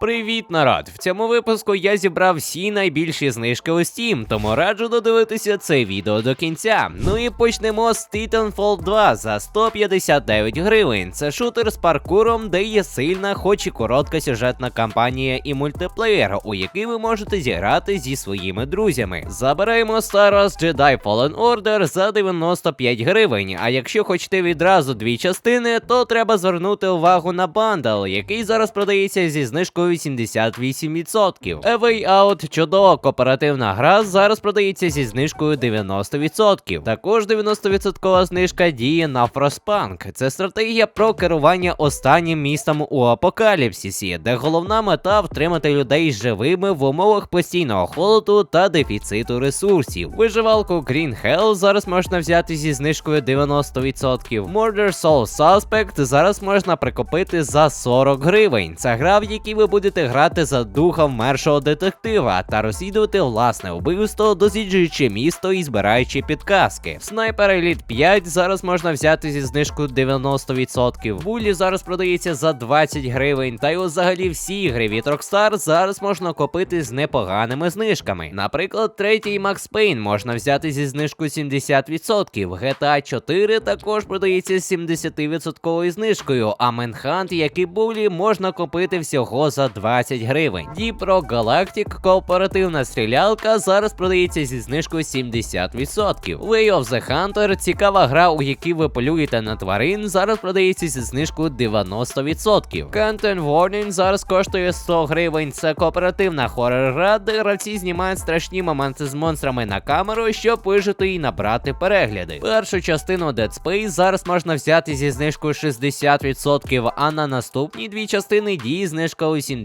Привіт, народ! В цьому випуску я зібрав всі найбільші знижки у Steam, тому раджу додивитися це відео до кінця. Ну і почнемо з Titanfall 2 за 159 гривень. Це шутер з паркуром, де є сильна, хоч і коротка сюжетна кампанія і мультиплеєр, у який ви можете зіграти зі своїми друзями. Забираємо Star Wars Jedi Fallen Order за 95 гривень. А якщо хочете відразу дві частини, то треба звернути увагу на бандл, який зараз продається зі знижкою 78%. A Way Out чудова кооперативна гра зараз продається зі знижкою 90%. Також 90% знижка діє на Frostpunk. Це стратегія про керування останнім містом у апокаліпсисі, де головна мета втримати людей живими в умовах постійного холоду та дефіциту ресурсів. Виживалку Green Hell зараз можна взяти зі знижкою 90%. Murder Soul Suspect зараз можна прикупити за 40 гривень. Це гра, в якій ви будете грати за духа вмершого детектива та розслідувати власне вбивство, досліджуючи місто і збираючи підказки. Sniper Elite 5 зараз можна взяти зі знижкою 90%. Булі зараз продається за 20 гривень. Та й взагалі всі ігри від Rockstar зараз можна купити з непоганими знижками. Наприклад, третій Max Payne можна взяти зі знижкою 70%. GTA 4 також продається з 70% знижкою, а Manhunt, як і Булі, можна купити всього за 20 гривень. Rock Galactic кооперативна стрілялка зараз продається зі знижкою 70%. Way of the Hunter цікава гра, у якій ви полюєте на тварин, зараз продається зі знижкою 90%. Content Warning зараз коштує 100 гривень. Це кооперативна хоррор гра, де гравці знімають страшні моменти з монстрами на камеру, щоб вижити і набрати перегляди. Першу частину Dead Space зараз можна взяти зі знижкою 60%, а на наступні дві частини діє знижка у 70%.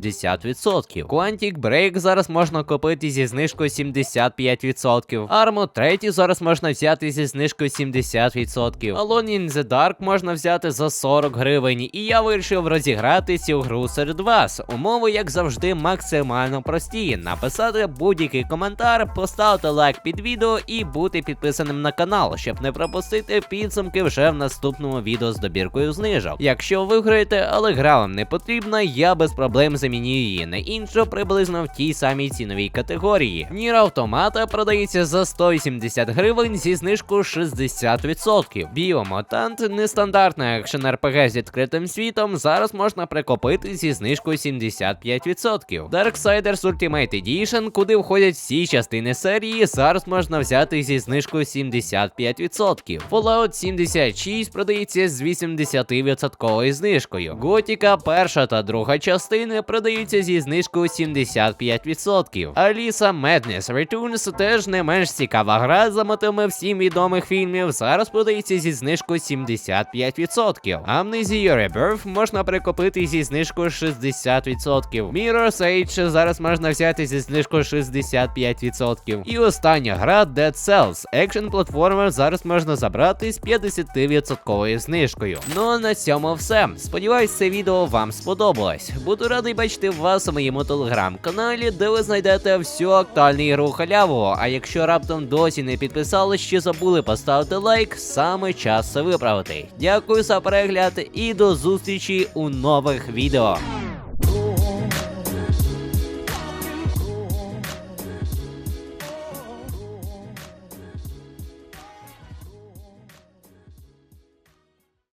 Quantic Break зараз можна купити зі знижкою 75%. Armo 3 зараз можна взяти зі знижкою 70%. Alone in the Dark можна взяти за 40 гривень. І я вирішив розіграти цю гру серед вас. Умови, як завжди, максимально прості. Написати будь-який коментар, поставити лайк під відео і бути підписаним на канал, щоб не пропустити підсумки вже в наступному відео з добіркою знижок. Якщо виграєте, але гра вам не потрібна, я без проблем заміню її на іншу приблизно в тій самій ціновій категорії. Нір автомата продається за 180 гривень зі знижкою 60%. Біомотант нестандартна екшен РПГ з відкритим світом зараз можна прикупити зі знижкою 75%. Darksiders Ultimate Edition, куди входять всі частини серії, зараз можна взяти зі знижкою 75%. Fallout 76 продається з 80% знижкою. Готіка перша та друга частини продаються зі знижкою 75%. Alisa Madness Returns теж не менш цікава гра за мотивами всім відомих фільмів. Зараз продається зі знижкою 75%. Amnesia Rebirth можна прикупити зі знижкою 60%. Mirror's Edge зараз можна взяти зі знижкою 65%. І остання гра Dead Cells. Екшн платформер зараз можна забрати з 50% знижкою. Ну а на цьому все. Сподіваюсь, це відео вам сподобалось. Буду радий бачити вас у моєму телеграм-каналі, де ви знайдете всю актуальну ігру халяву. А якщо раптом досі не підписались чи забули поставити лайк, саме час це виправити. Дякую за перегляд і до зустрічі у нових відео.